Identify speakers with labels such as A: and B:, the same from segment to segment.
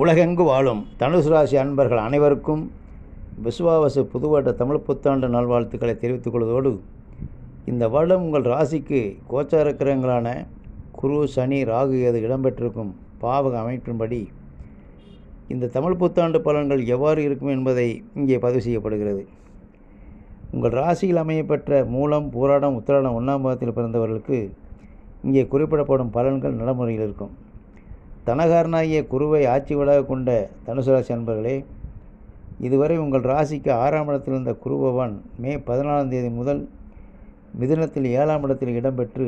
A: உலகெங்கு வாழும் தனுசு ராசி அன்பர்கள் அனைவருக்கும் விசுவாவசு புதுவட்ட தமிழ் புத்தாண்டு நல்வாழ்த்துக்களை தெரிவித்துக் கொள்வதோடு இந்த வருடம் உங்கள் ராசிக்கு கோச்சார கிரகங்களான குரு சனி ராகு ஏது இடம்பெற்றிருக்கும் பாவக அமைப்பின்படி இந்த தமிழ் புத்தாண்டு பலன்கள் எவ்வாறு இருக்கும் என்பதை இங்கே பதிவு செய்யப்படுகிறது. உங்கள் ராசியில் அமையப்பெற்ற மூலம் பூராடம் உத்திராடம் ஒன்றாம் பாதத்தில் பிறந்தவர்களுக்கு இங்கே குறிப்பிடப்படும் பலன்கள் நடைமுறையில் இருக்கும். தனகாரனாகிய குருவை ஆட்சி விடாக கொண்ட தனுசு ராசி அன்பர்களே இதுவரை உங்கள் ராசிக்கு ஆறாம் இடத்தில் இருந்த குருபவான் மே பதினாலாம் தேதி முதல் மிதுனத்தில் ஏழாம் இடத்தில் இடம்பெற்று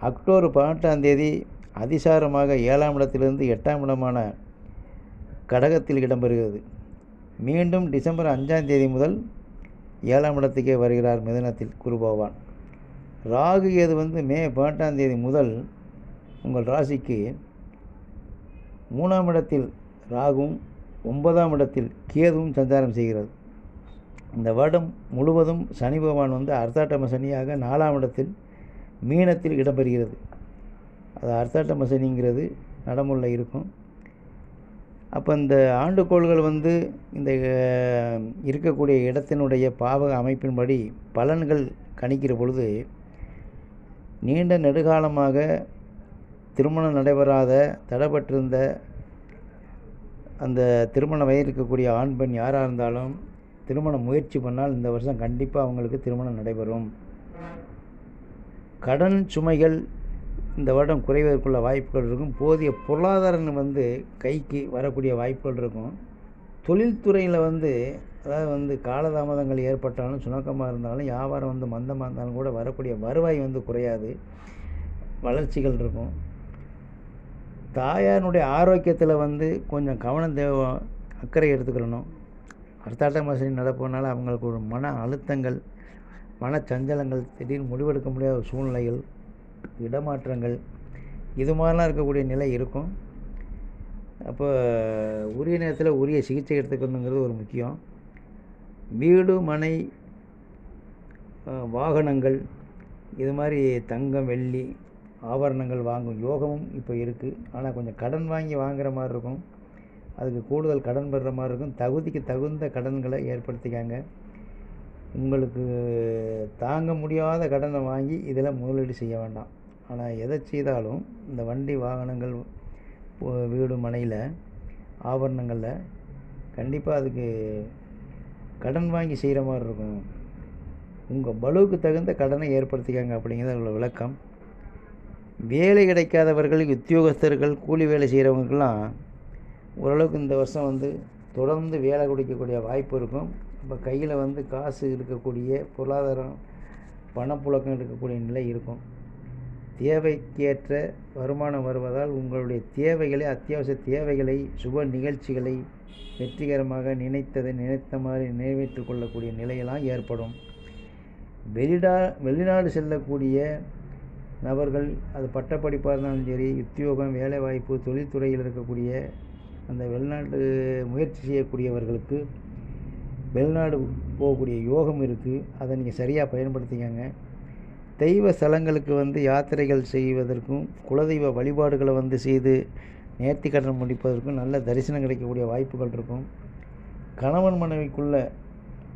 A: அக்டோபர் பதினெட்டாம் தேதி அதிசாரமாக ஏழாம் இடத்திலிருந்து எட்டாம் இடமான கடகத்தில் இடம்பெறுகிறது. மீண்டும் டிசம்பர் அஞ்சாம் தேதி முதல் ஏழாம் இடத்துக்கே வருகிறார் மிதனத்தில் குருபவான் ராகு ஏது வந்து மே பதினெட்டாம் தேதி முதல் உங்கள் ராசிக்கு மூணாம் இடத்தில் ராகும் ஒன்பதாம் இடத்தில் கேதுவும் சஞ்சாரம் செய்கிறது. இந்த வருடம் முழுவதும் சனி பகவான் வந்து அர்த்தாட்டம சனியாக நாலாம் இடத்தில் மீனத்தில் இடம்பெறுகிறது. அது அர்த்தாட்டம சனிங்கிறது நடமுள்ள இருக்கும். அப்போ இந்த ஆண்டுகோள்கள் வந்து இந்த இருக்கக்கூடிய இடத்தினுடைய பாவக அமைப்பின்படி பலன்கள் கணிக்கிற பொழுது நீண்ட நெடுகாலமாக திருமணம் நடைபெறாத தடைப்பட்டிருந்த அந்த திருமண வயதில் இருக்கக்கூடிய ஆண் பெண் யாராக இருந்தாலும் திருமண முயற்சி பண்ணால் இந்த வருஷம் கண்டிப்பாக அவங்களுக்கு திருமணம் நடைபெறும். கடன் சுமைகள் இந்த வருடம் குறைவதற்குள்ள வாய்ப்புகள் இருக்கும். போதிய பொருளாதாரம் வந்து கைக்கு வரக்கூடிய வாய்ப்புகள் இருக்கும். தொழில்துறையில் வந்து அதாவது வந்து காலதாமதங்கள் ஏற்பட்டாலும் சுணக்கமாக இருந்தாலும் வியாபாரம் வந்து மந்தமாக இருந்தாலும் கூட வரக்கூடிய வருவாய் வந்து குறையாது. வளர்ச்சிகள் இருக்கும். தாயாருடைய ஆரோக்கியத்தில் வந்து கொஞ்சம் கவனம் தேவை அக்கறை எடுத்துக்கணும். அர்த்தாட்ட மாசி நடப்பதனால அவங்களுக்கு ஒரு மன அழுத்தங்கள் மனச்சஞ்சலங்கள் திடீர்னு முடிவெடுக்க முடியாத சூழ்நிலைகள் இடமாற்றங்கள் இது மாதிரிலாம் இருக்கக்கூடிய நிலை இருக்கும். அப்போ உரிய நேரத்தில் உரிய சிகிச்சை எடுத்துக்கணுங்கிறது ஒரு முக்கியம். வீடு மனை வாகனங்கள் இது மாதிரி தங்கம் வெள்ளி ஆபரணங்கள் வாங்கும் யோகமும் இப்போ இருக்குது. ஆனால் கொஞ்சம் கடன் வாங்கி வாங்குற மாதிரி இருக்கும். அதுக்கு கூடுதல் கடன் பெறுற மாதிரி இருக்கும். தகுதிக்கு தகுந்த கடன்களை ஏற்படுத்திக்காங்க. உங்களுக்கு தாங்க முடியாத கடனை வாங்கி இதில் முதலீடு செய்ய வேண்டாம். ஆனால் எதை செய்தாலும் இந்த வண்டி வாகனங்கள் போ- வீடு மனையில் ஆபரணங்களில் கண்டிப்பாக அதுக்கு கடன் வாங்கி செய்கிற மாதிரி இருக்கும். உங்கள் பலுவுக்கு தகுந்த கடனை ஏற்படுத்திக்காங்க அப்படிங்கிறது அவங்களோட விளக்கம். வேலை கிடைக்காதவர்கள் உத்தியோகஸ்தர்கள் கூலி வேலை செய்கிறவங்களுக்கெல்லாம் ஓரளவுக்கு இந்த வருஷம் வந்து தொடர்ந்து வேலை கிடைக்கக்கூடிய வாய்ப்பு இருக்கும். இப்போ கையில் வந்து காசு இருக்கக்கூடிய பொருளாதாரம் பணப்புழக்கம் இருக்கக்கூடிய நிலை இருக்கும். தேவைக்கேற்ற வருமானம் வருவதால் உங்களுடைய தேவைகளை அத்தியாவசிய தேவைகளை சுப நிகழ்ச்சிகளை வெற்றிகரமாக நினைத்ததை நினைத்த மாதிரி நிறைவேற்றிக் கொள்ளக்கூடிய நிலையெல்லாம் ஏற்படும். வெளிநா வெளிநாடு செல்லக்கூடிய நபர்கள் அது பட்டப்படிப்பாக இருந்தாலும் சரி உத்தியோகம் வேலைவாய்ப்பு தொழில்துறையில் இருக்கக்கூடிய அந்த வெளிநாட்டு முயற்சி செய்யக்கூடியவர்களுக்கு வெளிநாடு போகக்கூடிய யோகம் இருக்குது அதை நீங்கள் சரியாக பயன்படுத்திக்கங்க. தெய்வ ஸ்தலங்களுக்கு வந்து யாத்திரைகள் செய்வதற்கும் குலதெய்வ வழிபாடுகளை வந்து செய்து நேர்த்தி கடன் முடிப்பதற்கும் நல்ல தரிசனம் கிடைக்கக்கூடிய வாய்ப்புகள் இருக்கும். கணவன் மனைவிக்குள்ள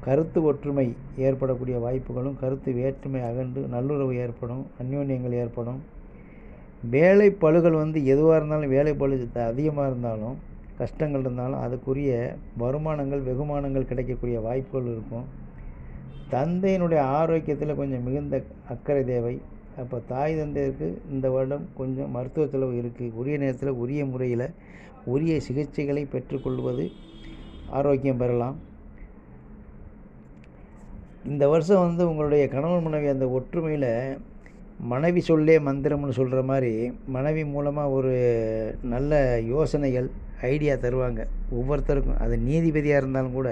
A: கருத்து ஒற்றுமை ஏற்படக்கூடிய வாய்ப்புகளும் கருத்து வேற்றுமை அகன்று நல்லுறவு ஏற்படும் அந்யோன்யங்கள் ஏற்படும். வேலை பழுகள் வந்து எதுவாக இருந்தாலும் வேலை பழு அதிகமாக இருந்தாலும் கஷ்டங்கள் இருந்தாலும் அதுக்குரிய வருமானங்கள் வெகுமானங்கள் கிடைக்கக்கூடிய வாய்ப்புகள் இருக்கும். தந்தையினுடைய ஆரோக்கியத்தில் கொஞ்சம் மிகுந்த அக்கறை தேவை. அப்போ தாய் தந்தையருக்கு இந்த வருடம் கொஞ்சம் மருத்துவ செலவு இருக்குது உரிய நேரத்தில் உரிய முறையில் உரிய சிகிச்சைகளை பெற்றுக்கொள்வது ஆரோக்கியம் பெறலாம். இந்த வருஷம் வந்து உங்களுடைய கணவன் மனைவி அந்த ஒற்றுமையில் மனைவி சொல்லே மந்திரம்னு சொல்கிற மாதிரி மனைவி மூலமாக ஒரு நல்ல யோசனைகள் ஐடியா தருவாங்க. ஒவ்வொருத்தருக்கும். அது நீதிபதியாக இருந்தாலும் கூட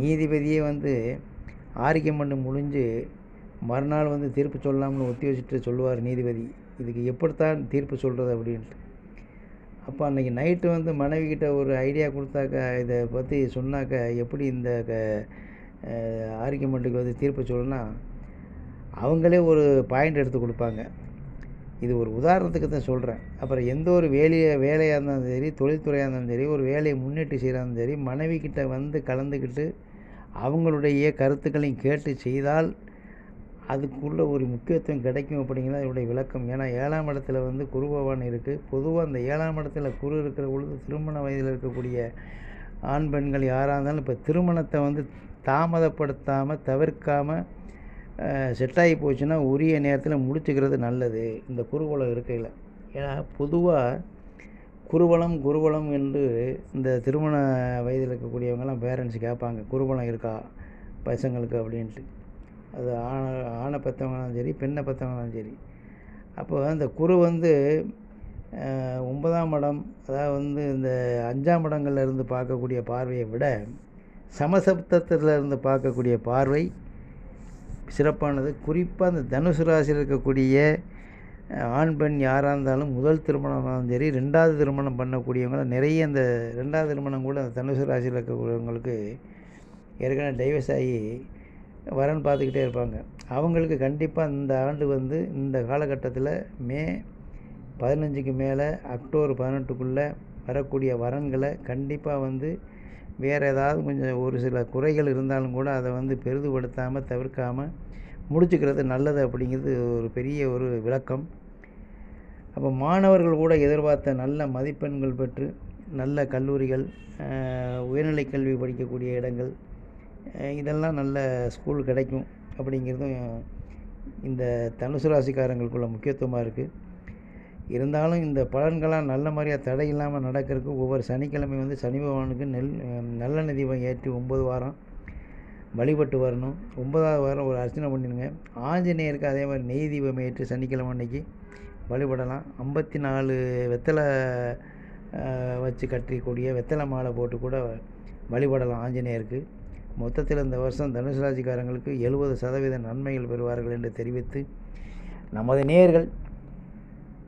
A: நீதிபதியே வந்து ஆரிக்கம் பண்ணி முடிஞ்சு மறுநாள் வந்து தீர்ப்பு சொல்லாமல் ஒத்தி வச்சுட்டு சொல்லுவார் நீதிபதி. இதுக்கு எப்படித்தான் தீர்ப்பு சொல்கிறது அப்படின்ட்டு. அப்போ அன்றைக்கி நைட்டு வந்து மனைவிக்கிட்ட ஒரு ஐடியா கொடுத்தாக்க இதை பற்றி சொன்னாக்க எப்படி இந்த ஆர்கியூமெண்ட்டுக்கு வந்து தீர்ப்பு சொல்லணும்னா அவங்களே ஒரு பாயிண்ட் எடுத்து கொடுப்பாங்க. இது ஒரு உதாரணத்துக்கு தான் சொல்கிறேன் அப்புறம் எந்த ஒரு வேலையை வேலையாக இருந்தாலும் சரி தொழில்துறையாக இருந்தாலும் சரி ஒரு வேலையை முன்னிட்டு செய்கிறாலும் சரி மனைவிக்கிட்ட வந்து கலந்துக்கிட்டு அவங்களுடைய கருத்துக்களையும் கேட்டு செய்தால் அதுக்குள்ள ஒரு முக்கியத்துவம் கிடைக்கும் அப்படிங்கிறது அதனுடைய விளக்கம். ஏன்னா ஏழாம் இடத்துல வந்து குரு பகவான் இருக்குது பொதுவாக அந்த ஏழாம் இடத்துல குரு இருக்கிற பொழுது திருமண வயதில் இருக்கக்கூடிய ஆண் பெண்கள் யாராக இருந்தாலும் இப்போ திருமணத்தை வந்து தாமதப்படுத்தாமல் தவிர்க்காமல் செட்டாகி போச்சுன்னா உரிய நேரத்தில் முடிச்சுக்கிறது நல்லது. இந்த குருகுலம் இருக்கையில். ஏன்னா பொதுவாக குருவலம் குருவலம் என்று இந்த திருமண வயதில் இருக்கக்கூடியவங்கெல்லாம் பேரண்ட்ஸ் கேட்பாங்க குருவலம் இருக்கா பசங்களுக்கு அப்படின்ட்டு. அது ஆணை ஆணை பெற்றவங்களாலும் சரி பெண்ணை பெற்றவங்களாலும் சரி. அப்போ அந்த குரு வந்து ஒன்பதாம் இடம் அதாவது வந்து இந்த அஞ்சாம் இடங்கள்லேருந்து பார்க்கக்கூடிய பார்வையை விட சமசப்தத்தில் இருந்து பார்க்கக்கூடிய பார்வை சிறப்பானது. குறிப்பாக அந்த தனுசு ராசியில் இருக்கக்கூடிய ஆண் பெண் யாராக இருந்தாலும் முதல் திருமணம் இருந்தாலும் சரி ரெண்டாவது திருமணம் பண்ணக்கூடியவங்கள நிறைய அந்த ரெண்டாவது திருமணம் கூட அந்த தனுசு ராசியில் இருக்கக்கூடியவங்களுக்கு ஏற்கனவே டைவர்ஸ் ஆகி வரன் பார்த்துக்கிட்டே இருப்பாங்க. அவங்களுக்கு கண்டிப்பாக இந்த ஆண்டு வந்து இந்த காலகட்டத்தில் மே பதினஞ்சுக்கு மேலே அக்டோபர் பதினெட்டுக்குள்ளே வரக்கூடிய வரன்களை கண்டிப்பாக வந்து வேறு ஏதாவது கொஞ்சம் ஒரு சில குறைகள் இருந்தாலும் கூட அதை வந்து பெரிதுபடுத்தாமல் தவிர்க்காமல் முடிச்சுக்கிறது நல்லது அப்படிங்கிறது ஒரு பெரிய ஒரு விளக்கம். அப்போ மாணவர்கள் கூட எதிர்பார்த்த நல்ல மதிப்பெண்கள் பெற்று நல்ல கல்லூரிகள் உயர்நிலை கல்வி படிக்கக்கூடிய இடங்கள் இதெல்லாம் நல்ல ஸ்கூல் கிடைக்கும் அப்படிங்கிறதும் இந்த தனுசு ராசிக்காரங்களுக்குள்ள முக்கியத்துவமாக இருக்குது இருந்தாலும் இந்த பலன்கள்லாம் நல்ல மாதிரியாக தடை இல்லாமல் நடக்கிறதுக்கு ஒவ்வொரு சனிக்கிழமை வந்து சனி பகவானுக்கு நெல் நல்லெண்ணெய் தீபம் ஏற்றி ஒம்பது வாரம் வழிபட்டு வரணும். ஒன்பதாவது வாரம் ஒரு அர்ச்சனை பண்ணிடுங்க. ஆஞ்சநேயருக்கு அதே மாதிரி நெய் தீபம் ஏற்றி சனிக்கிழமை அன்னைக்கு வழிபடலாம். ஐம்பத்தி நாலு வெத்தலை வச்சு கட்டிக்கூடிய வெத்தலை மாலை போட்டு கூட வழிபடலாம் ஆஞ்சநேயருக்கு. மொத்தத்தில் இந்த வருஷம் தனுசு ராசிக்காரங்களுக்கு எழுபது சதவீத நன்மைகள் பெறுவார்கள் என்று தெரிவித்து நமது நேர்கள்